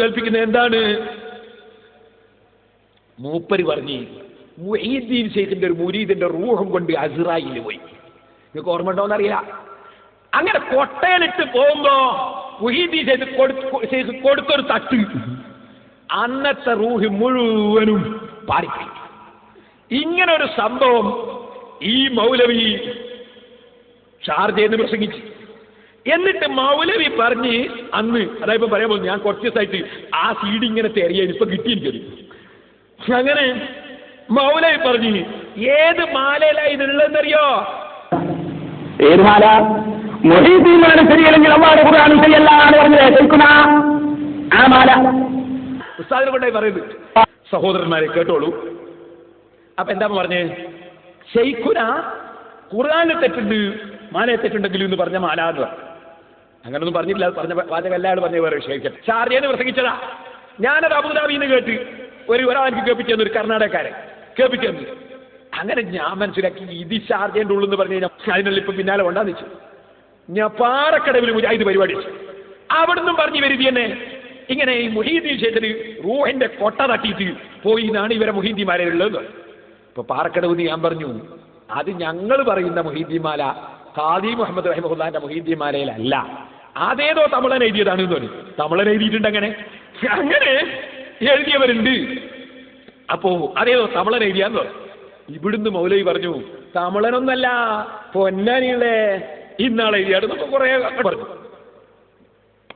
കേൾപ്പിക്കുന്നത് എന്താണ്? മൂപ്പര് പറഞ്ഞു മുഹീദ്ദീൻ ഒരു മുരീദിന്റെ റൂഹം കൊണ്ട് അസ്രായിൽ പോയി. നിങ്ങൾക്ക് ഓർമ്മ ഉണ്ടോന്ന് അറിയില്ല അങ്ങനെ കൊട്ടയിലിട്ട് പോകുമ്പോ മുഹീദ്ദീൻ ഷെയ്ഖ് കൊടു- ഷെയ്ഖ് കൊടുത്തൊരു തട്ട്. അന്നത്തെ റൂഹ് മുഴുവനും പാടിപ്പോയി ഇങ്ങനെ ഒരു സംഭവം ഈ മൗലവി ചാർജ് ഷാർജയെന്ന് പ്രസംഗിച്ചു. എന്നിട്ട് മൗലവി പറഞ്ഞ് അന്ന് അതായത് ഇപ്പൊ പറയാൻ പോകുന്നു ഞാൻ കുറച്ച് ദിവസമായിട്ട് ആ സീഡ് ഇങ്ങനെ തെറിയാൻ ഇപ്പൊ കിട്ടി എനിക്കത് അങ്ങനെ മൗലവി പറഞ്ഞു ഏത് മാലയിലാ ഇതുള്ളതെന്നറിയോ ഏത് മാല? മൊഹീദ്ദീനാണ് ശരിയല്ലെങ്കിൽ അള്ളാഹ് ഖുർആാനും ശരിയല്ലാണ് പറഞ്ഞത്. കേൾക്കുന്ന? ആ മാല. ഉസ്താദിനെ കൊണ്ടായി പറയുന്നത്. സഹോദരന്മാരെ കേട്ടോളൂ. അപ്പൊ എന്താ പറഞ്ഞേ? ഷെയ്ഖുന ഖുർആാനിൽ തെറ്റുണ്ട് മാലയെ തെറ്റുണ്ടെങ്കിലും എന്ന് പറഞ്ഞ മാല എന്ന് പറഞ്ഞു. അങ്ങനൊന്നും പറഞ്ഞില്ല പറഞ്ഞ എല്ലാവരും പറഞ്ഞ വേറെ വിഷയിക്കട്ടെ ഷാർജയെന്ന് പ്രസംഗിച്ചതാ. ഞാനത് അബുദാബിന്ന് കേട്ട് ഒരു ഒരാൾക്ക് കേൾപ്പിച്ചു ഒരു കർണാടകക്കാരൻ കേൾപ്പിച്ചു തന്നു. അങ്ങനെ ഞാൻ മനസ്സിലാക്കി ഇത് ചാർജേന്റെ ഉള്ളു എന്ന് പറഞ്ഞു കഴിഞ്ഞാൽ അതിനുള്ള ഇപ്പൊ പിന്നാലെ കൊണ്ടാന്ന് വെച്ചു. ഞാൻ പാറക്കടവിൽ മുജാഹിദ് പരിപാടി വെച്ചു. അവിടുന്ന് പറഞ്ഞു വരുതി തന്നെ ഇങ്ങനെ ഈ മുഹീദ്ദീൻ ക്ഷേത്രത്തിൽ റൂഹിന്റെ കൊട്ട തട്ടിയിട്ട് പോയി എന്നാണ് ഇവരെ മുഹീദ്ദിമാരെ ഉള്ളത് ഇപ്പൊ പാറക്കടവ് ഞാൻ പറഞ്ഞു അത് ഞങ്ങൾ പറയുന്ന മുഹീദ്ദിമാല ഖാദി മുഹമ്മദ് റഹിമുല്ലാന്റെ മുഹീദ്ദിമാലയിലല്ല അതേതോ തമിളൻ എഴുതിയതാണ് പറഞ്ഞു തമിളൻ എഴുതിയിട്ടുണ്ട് അങ്ങനെ. അങ്ങനെ എഴുതിയവരുണ്ട്. അപ്പോ അതേതോ തമിളൻ എഴുതിയാന്ന് പറഞ്ഞു ഇവിടുന്ന് മൗലവി പറഞ്ഞു തമിളനൊന്നല്ല പൊന്നാനിയുടെ ഇന്നാളെ എഴുതിയാണ് നമുക്ക് കുറെ പറഞ്ഞു.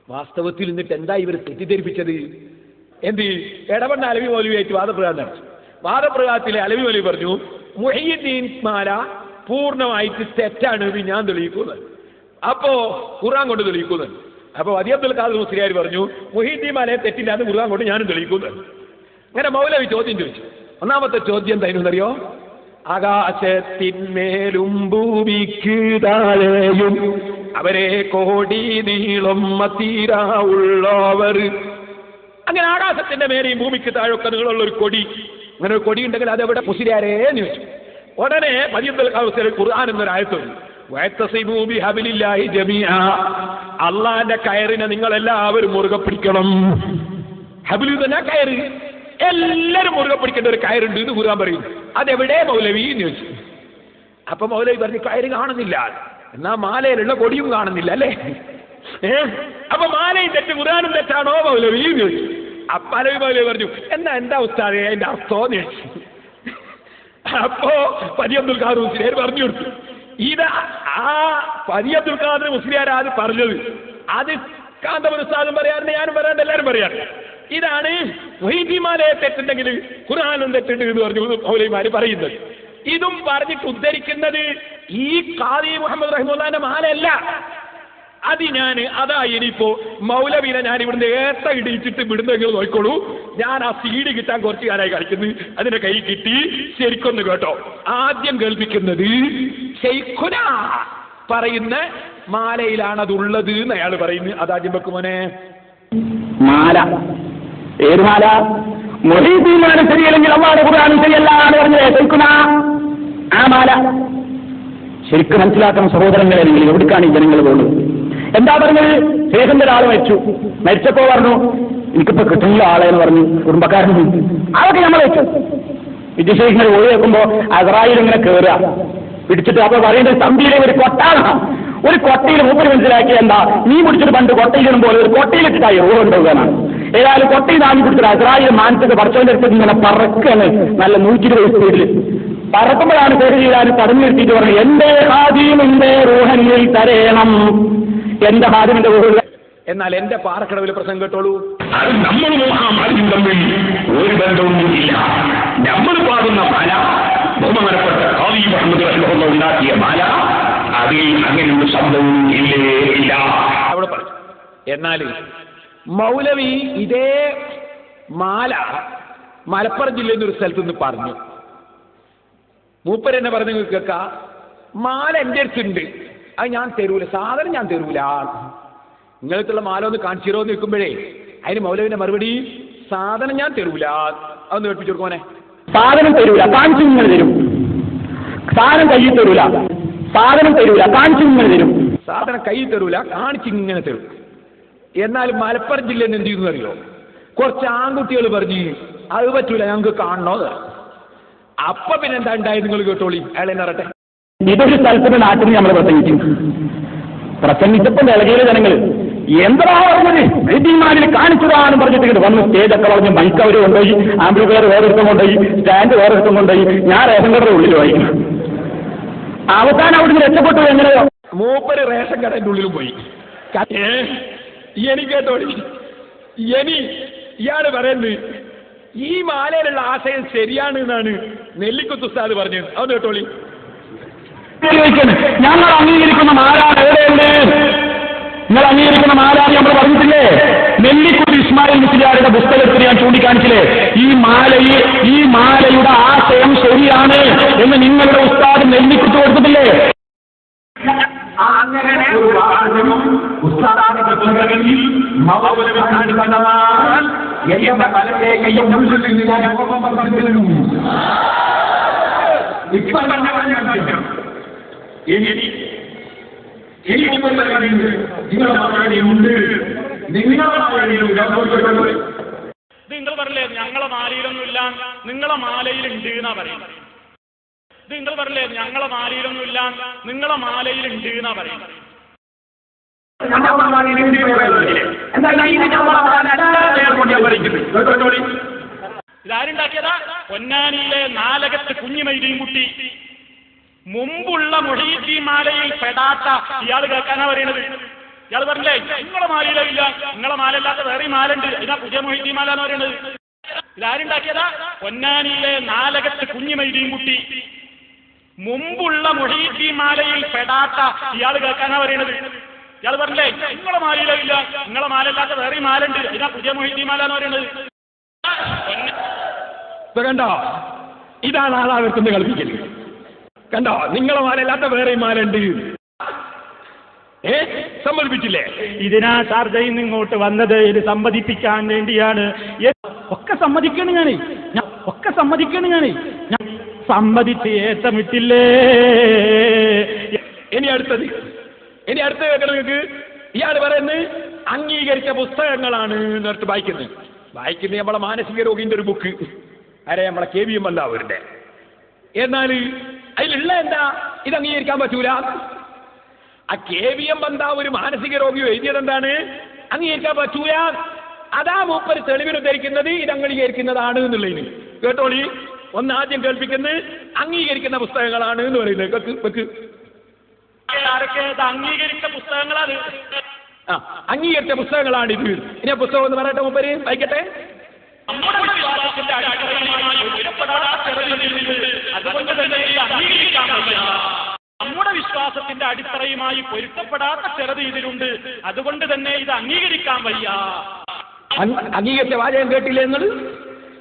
വാസ്തവത്തിൽ എന്നിട്ട് എന്താ ഇവർ തെറ്റിദ്ധരിപ്പിച്ചത്? എന്ത്? ഇടപെട്ട അലവി മൗലവിയായിട്ട് വാദപ്രകാരം നടത്തി. വാദപ്രകാരത്തിലെ അലവി മൗലവി പറഞ്ഞു മൊഹീദ്ദീൻ മാല പൂർണമായിട്ട് തെറ്റാണ് ഞാൻ തെളിയിക്കുന്നത് അപ്പോ ഖുറാൻ കൊണ്ട് തെളിയിക്കുന്നു. അപ്പൊ അതി അബ്ദുൽ ഖാദർ മുസ്ലിയാർ പറഞ്ഞു മുഹീദ്ദീൻ മാലയെ തെറ്റില്ല എന്ന് ഖുർആൻ കൊണ്ട് ഞാനും തെളിയിക്കുന്നു. അങ്ങനെ മൗലവി ചോദ്യം ചോദിച്ചു. ഒന്നാമത്തെ ചോദ്യം എന്തായിരുന്നു അറിയോ ആകാശത്തിന്മേലും ഭൂമിക്ക് താഴെയും അവരെ കോടി നീളം മത്തീരാ ഉള്ളവർ. അങ്ങനെ ആകാശത്തിന്റെ മേലെയും ഭൂമിക്ക് താഴൊക്കെ നീളമുള്ള ഒരു കൊടി. അങ്ങനെ ഒരു കൊടി ഉണ്ടെങ്കിൽ അതെവിടെ മുസ്ലിയാരേ ചോദിച്ചു. ഉടനെ മതിയുദ്ധ കൗസൽ ഖുർആൻ എന്നൊരു ആയത്തുണ്ട്. അള്ളാന്റെ കയറിനെ നിങ്ങൾ എല്ലാവരും മുറുകെ പിടിക്കണം. ഹബിലു തന്നെ കയറ്. എല്ലാരും മുറുകെ പിടിക്കേണ്ട ഒരു കയറുണ്ട് എന്ന് കുറാൻ പറയും. അതെവിടെ മൗലവി എന്ന് ചോദിച്ചു. അപ്പൊ മൗലവി പറഞ്ഞു കയറ് കാണുന്നില്ല. എന്നാ മാലയിലുള്ള കൊടിയും കാണുന്നില്ല അല്ലേ? ഏഹ് അപ്പൊ മാലയും തെറ്റ് ഖുർആനും തെറ്റാണോ മൗലവി എന്ന് ചോദിച്ചു. അപ്പൊ അലവി മൗലവി പറഞ്ഞു എന്നാ എന്താ ഉസ്താദേ അതിന്റെ അർത്ഥം എന്ന് ചോദിച്ചു. അപ്പോ പരി അബ്ദുൽ ഖാദർ പറഞ്ഞു കൊടുത്തു. ഇത് ആ പരി അബ്ദുൽ ഖാദർ മുസ്ലിയാർ അത് പറഞ്ഞത്. അത് കാന്തപുര ഉസ്താദും പറയാറുണ്ട് ഞാനും പറയാറുണ്ട് എല്ലാവരും പറയാറുണ്ട്. ഇതാണ് വൈദ്യമാലയെ തെറ്റുണ്ടെങ്കിൽ ഖുർആാനും തെറ്റുണ്ട് എന്ന് പറഞ്ഞു മൗലൈമാര് പറയുന്നത്. ഇതും പറഞ്ഞിട്ട് ഉദ്ധരിക്കുന്നത് ഈ ഖാദി മുഹമ്മദ് റഹിമുല്ലാന്റെ മാലയല്ല. അത് ഞാൻ അതാ ഇനിയിപ്പോ മൗലവീനെ ഞാൻ ഇവിടുന്ന് ഏത്ത ഇടിച്ചിട്ട് വിടുന്നെങ്കിൽ നോക്കോളൂ ഞാൻ ആ സീഡ് കിട്ടാൻ കുറച്ച് കാലമായി കളിക്കുന്നു. അതിന്റെ കൈ കിട്ടി. ശരിക്കൊന്ന് കേട്ടോ. ആദ്യം കേൾപ്പിക്കുന്നത് ഷെയ്ഖുന പറയുന്ന മാലയിലാണ് അതുള്ളത് എന്ന് അയാൾ പറയുന്നു. അതാദ്യം വെക്കുമോനെ മാല. ഏത് മാല? മൊഹീദ്ദീനാണ് ശരിയല്ലെങ്കിൽ അള്ളാഹ് ഖുർആാനും ശരിയല്ലാണ് പറഞ്ഞത് ഷെയ്ഖുന ആ മാല. ശരിക്കും മനസ്സിലാക്കണം സഹോദരങ്ങളെ നിങ്ങൾ എവിടേക്കാണ് ഈ ജനങ്ങൾ പോകുന്നത്? എന്താ പറഞ്ഞത്? ശേഖന്റെ ഒരാൾ മരിച്ചു. മരിച്ചപ്പോ പറഞ്ഞു എനിക്കിപ്പോ കിട്ടുന്നില്ല ആളെ എന്ന് പറഞ്ഞു. കുടുംബക്കാരൻ അതൊക്കെ നമ്മൾ വെച്ചു. വിദ്യശേഖരനെ ഒഴി വെക്കുമ്പോ അസറായിൽ ഇങ്ങനെ കയറുക പിടിച്ചിട്ട് അപ്പൊ പറയുന്നത് തമ്പിയിലെ ഒരു കൊട്ടാണ്. ഒരു കൊട്ടയിൽ മൂപ്പര് മനസ്സിലാക്കി എന്താ? നീ പിടിച്ചിട്ട് പണ്ട് പോലെ ഒരു കൊട്ടയിലിട്ടിട്ടായി റോഡ് കൊണ്ടുപോകാനാണ്. ഏതായാലും കൊട്ടയിൽ താങ്ങി പിടിച്ചിട്ട് അസറായിൽ മാനസിക പഠിച്ചവന്റെ അടുത്ത് ഇങ്ങനെ പറക്കാണ് നല്ല നൂറ്റി ഇരുപത് സ്പീഡിൽ പറക്കുമ്പോഴാണ് പേര് ചെയ്യാൻ തടഞ്ഞു നിർത്തിയിട്ട് പറഞ്ഞു എന്റെ ഹാദിയും എന്റെ റൂഹനിൽ തരേണം. എന്റെ ഹാദിമിന്റെ റോഹിൽ എന്നാൽ എന്റെ പാറക്കടവിൽ പ്രസംഗം കേട്ടോളൂ. അത് നമ്മളും ആ മാലിന്യം തമ്മിൽ ഒരു ബന്ധവും ഇല്ല നമ്മൾ പാടുന്ന പല ബഹുമാനപ്പെട്ട മുഹമ്മദ് റഹ്മുള്ള ഉണ്ടാക്കിയ മാല അതിൽ അങ്ങനെയൊരു ശബ്ദവും ഇല്ലേ ഇല്ല. അവിടെ പറഞ്ഞു. എന്നാൽ മൗലവി ഇതേ മാല മലപ്പുറം ജില്ലയിൽ നിന്ന് ഒരു സ്ഥലത്ത് നിന്ന് പറഞ്ഞു. മൂപ്പർ എന്നെ പറഞ്ഞു കേൾക്ക മാല എന്റെ അടുത്തുണ്ട്. അത് ഞാൻ തരൂല സാധനം ഞാൻ തരൂല. നിങ്ങൾക്കുള്ള മാല ഒന്ന് കാണിച്ചിരോ എന്ന് നിൽക്കുമ്പോഴേ അതിന് മൗലവിന്റെ മറുപടി സാധനം ഞാൻ തരൂല. അതൊന്ന് കേൾപ്പിച്ചു കൊടുക്കോനെ സാധനം തരൂല കാണിച്ചു നിങ്ങൾ തരും. സാധനം കയ്യിൽ തരൂല. സാധനം തരൂല. കാണിച്ചു ഇങ്ങനെ തരും. സാധനം കയ്യിൽ തരൂല കാണിച്ച് ഇങ്ങനെ തരും. എന്നാൽ മലപ്പുറം ജില്ലയിൽ എന്ത് ചെയ്യുന്നു അറിയോ? കുറച്ച് ആൺകുട്ടികൾ പറഞ്ഞു അത് പറ്റൂല ഞങ്ങൾക്ക് കാണണോ. അപ്പൊ പിന്നെ എന്താ ഉണ്ടായത് നിങ്ങൾ കേട്ടോളി. അയാളെ നിറട്ടെ ഇതൊരു സ്ഥലത്തിന്റെ നാട്ടിൽ നമ്മൾ പ്രസംഗിക്കും. പ്രസംഗിച്ചപ്പോൾ നിലകയിലെ ജനങ്ങൾ എന്താ പറഞ്ഞത്? വെയിറ്റിംഗ് കാണിച്ചതാണെന്ന് പറഞ്ഞിട്ട് വന്നു. സ്റ്റേജൊക്കെ പറഞ്ഞ് മൈക്ക് അവർ കൊണ്ടുപോയി ആംബുലൻസ് വേറെ എടുത്തും കൊണ്ടുപോയി സ്റ്റാൻഡ് വേറെ എടുത്തും കൊണ്ടുപോയി. ഞാൻ റേഷൻ കടയുടെ ഉള്ളിൽ പോയി അവസാനം അവിടുന്ന് രക്ഷപ്പെട്ടു എങ്ങനെയോ? മൂപ്പര് റേഷൻ കടയുടെ ഉള്ളിൽ പോയി. എനിക്ക് കേട്ടോളി ഇനി. ഇയാൾ പറയുന്നത് ഈ മാലയിലുള്ള ആശയം ശരിയാണ് എന്നാണ് നെല്ലിക്കുത്ത് ഉസ്താദ് പറഞ്ഞത്. അത് കേട്ടോളി. ഞങ്ങൾ അംഗീകരിക്കുന്ന മാലാണ് എവിടെയുണ്ട് നിങ്ങൾ അംഗീകരിക്കുന്ന മാലാണ് നമ്മൾ പറഞ്ഞിട്ടില്ലേ? നെല്ലിക്കുടി ഇസ്മായിൽ മുസ്ലിയാരുടെ പുസ്തകത്തിൽ ഞാൻ ചൂണ്ടിക്കാണിച്ചില്ലേ? ഈ മാലയിൽ ഈ മാലയുടെ കാണിക്കുന്നതാണ് എന്റെ വലത്തെ കയ്യും മുന്നിൽ ഞാൻ നിങ്ങൾ പറയില്ലേ ഞങ്ങളെ മാലയിലൊന്നുമില്ല. നിങ്ങളെ മാലയിലുണ്ട് എന്നാ പറയുന്നത്? ഇത് നിങ്ങൾ പറയില്ലേ ഞങ്ങളെ മാലയിലൊന്നുമില്ല. നിങ്ങളെ മാലയിലുണ്ട് എന്നാ പറയുന്നത്? ഇതാരുണ്ടാക്കിയതാ? പൊന്നാനിയിലെ നാലകത്ത് കുഞ്ഞുമൈദിയും കുട്ടി. മുമ്പുള്ള മൊഹീദ്ദീ മാലയിൽ പെടാത്ത ഇയാൾ കേൾക്കാനാ പറയണത്. ഇയാൾ പറഞ്ഞില്ലേ നിങ്ങളെ മാലയിലോ ഇല്ല നിങ്ങളെ മാലയില്ലാത്ത വേറെ മാലുണ്ട് ഇതാ പുതിയ മൊഹീദ്ദീ മാല എന്ന് പറയുന്നത് ഇതാരുണ്ടാക്കിയതാ? പൊന്നാനിയിലെ നാലകത്ത് കുഞ്ഞുമൈദിയും കുട്ടി. മുമ്പുള്ള മൊഹീദ്ദീ മാലയിൽ പെടാത്ത ഇയാൾ കേൾക്കാനാ പറയണത്. ഇയാൾ പറഞ്ഞില്ലേ നിങ്ങളെ മാലയിലോ ഇല്ല നിങ്ങളെ മാലല്ലാത്ത വേറെ മാലുണ്ട് ഇതാ പുതിയ മൊഹീദ്ദീ മാല എന്ന് പറയുന്നത്. കണ്ടോ ഇതാണ് ആളാവർത്തുന്ന കളിപ്പിക്കൽ കണ്ടോ നിങ്ങളെ മാലല്ലാത്ത വേറെ മാലുണ്ട് ഏ സമ്മതിപ്പിച്ചില്ലേ? ഇതിനാ ഷാർജയിൽ നിന്ന് ഇങ്ങോട്ട് വന്നത് ഇത് സമ്മതിപ്പിക്കാൻ വേണ്ടിയാണ്. ഒക്കെ സമ്മതിക്കണ് ഞാനേ. ഞാൻ ഒക്കെ സമ്മതിക്കണ് ഞാനേ. ഞാൻ സമ്മതിച്ച് ഏത്തമിട്ടില്ലേ ഇനി അടുത്തത്. ഇനി അടുത്ത കേൾക്കണം നിങ്ങൾക്ക്. ഇയാൾ പറയുന്നത് അംഗീകരിച്ച പുസ്തകങ്ങളാണ് എന്നിട്ട് വായിക്കുന്നത്. വായിക്കുന്നത് നമ്മളെ മാനസിക രോഗിന്റെ ഒരു ബുക്ക് ആരെ? നമ്മളെ കെ വി എം എല്ലാവരുടെ എന്നാൽ അതിലുള്ള എന്താ? ഇത് അംഗീകരിക്കാൻ പറ്റൂല. ആ കെ വി എം എന്താ ഒരു മാനസിക രോഗിയോ എഴുതിയത് എന്താണ്? അംഗീകരിക്കാൻ പറ്റൂല. അതാ മൂപ്പര് തെളിവിന് ഉദ്ധരിക്കുന്നത് ഇത് അംഗീകരിക്കുന്നതാണ് എന്നുള്ളതിന്. കേട്ടോളി? ഒന്ന് ആദ്യം കേൾപ്പിക്കുന്നത് അംഗീകരിക്കുന്ന പുസ്തകങ്ങളാണ് എന്ന് പറയുന്നത്. വെക്ക് വെക്ക് ആരൊക്കെ ഇത് അംഗീകരിച്ച പുസ്തകങ്ങളാണ്? ആ അംഗീകരിച്ച പുസ്തകങ്ങളാണ് ഇത്. ഇനി പുസ്തകം ഒന്ന് പറയട്ടെ മുപ്പര്? വായിക്കട്ടെ. നമ്മുടെ വിശ്വാസത്തിന്റെ അടിത്തറയുമായി അതുകൊണ്ട് തന്നെ ഇത് അംഗീകരിക്കാൻ നമ്മുടെ വിശ്വാസത്തിന്റെ അടിത്തറയുമായി പൊരുത്തപ്പെടാത്ത ചിലത് ഇതിലുണ്ട്. അതുകൊണ്ട് തന്നെ ഇത് അംഗീകരിക്കാൻ വയ്യ. അംഗീകരിച്ച വാചകം കേട്ടില്ലേ നിങ്ങൾ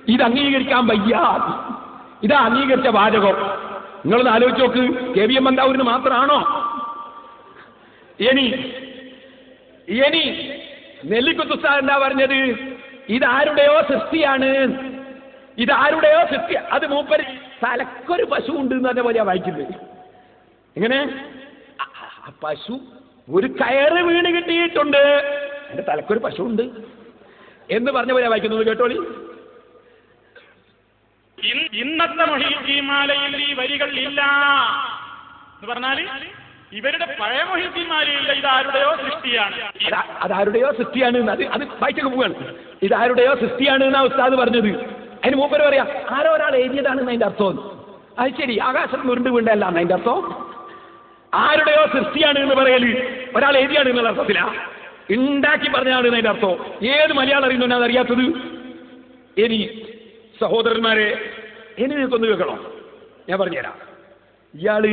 ഇത് അംഗീകരിക്കാൻ വയ്യ. ഇതാ അംഗീകരിച്ച വാചകം. നിങ്ങളൊന്ന് ആലോചിച്ച് നോക്ക്. കെ വി എം മന്ദാവൂരിന് മാത്രമാണോ ഇനി ഇനി നെല്ലിക്കുത്തുസ എന്താ പറഞ്ഞത്? ഇതാരുടെയോ സൃഷ്ടിയാണ്? ഇതാരുടെയോ സൃഷ്ടി? അത് മൂപ്പർ തലക്കൊരു പശു ഉണ്ട് എന്ന് പറഞ്ഞ പോലെയാ വായിക്കുന്നത്. എങ്ങനെ? പശു ഒരു കയറ് വീണ് കിട്ടിയിട്ടുണ്ട്. എന്റെ തലക്കൊരു പശു ഉണ്ട് എന്ന് പറഞ്ഞ പോലെയാ വായിക്കുന്നത്. കേട്ടോളി. ഇന്നത്തെ മൊഹീദ്ദീമാലയിൽ ഈ വരികൾ ഇല്ല എന്ന് പറഞ്ഞാൽ ഇവരുടെ പഴയ മൊഹീദ്ദീമാലയില്ല ഇത് ആരുടെയോ സൃഷ്ടിയാണ്. അതാ- അതാരുടെയോ സൃഷ്ടിയാണ് അത് അത് വായിച്ചൊക്കെ പോവാണ്. ഇതാരുടെയോ സൃഷ്ടിയാണ് എന്നാ ഉസ്താദ് പറഞ്ഞത്. അതിന് മൂപ്പര് പറയാ ആരോ ഒരാൾ എഴുതിയതാണെന്ന് അതിന്റെ അർത്ഥം. അത് ശരി ആകാശം ഉരുണ്ട് വീണ്ടല്ല അതിന്റെ അർത്ഥം. ആരുടെയോ സൃഷ്ടിയാണ് എന്ന് പറയൽ ഒരാൾ എഴുതിയാണ് എന്നുള്ള അർത്ഥത്തിലാ. ഉണ്ടാക്കി പറഞ്ഞാണ് അതിന്റെ അർത്ഥം. ഏത് മലയാളം അറിയുന്നു അത് അറിയാത്തത് ഇനി സഹോദരന്മാരെ ഇനി നിങ്ങൾക്കൊന്ന് കേൾക്കണോ. ഞാൻ പറഞ്ഞുതരാം. ഇയാൾ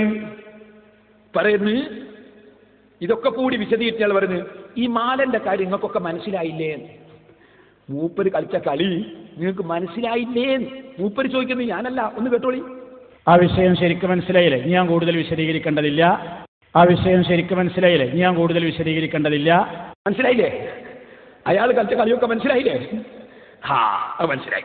പറയുന്നത് ഇതൊക്കെ കൂടി വിശദീകരിച്ചാൽ പറയുന്നത് ഈ മാലന്റെ കാര്യം നിങ്ങൾക്കൊക്കെ മനസ്സിലായില്ലേ? മൂപ്പര് കളിച്ച കളി നിങ്ങൾക്ക് മനസ്സിലായില്ലേ? മൂപ്പര് ചോദിക്കുന്നത് ഞാനല്ല ഒന്ന് കേട്ടോളി. ആ വിഷയം ശരിക്കും മനസ്സിലായില്ലേ? ഞാൻ കൂടുതൽ വിശദീകരിക്കേണ്ടതില്ല. ആ വിഷയം ശരിക്കും മനസ്സിലായില്ലേ? ഞാൻ കൂടുതൽ വിശദീകരിക്കേണ്ടതില്ല. മനസ്സിലായില്ലേ? അയാൾ കളിച്ച കളിയൊക്കെ മനസ്സിലായില്ലേ? ഹാ അത് മനസ്സിലായി.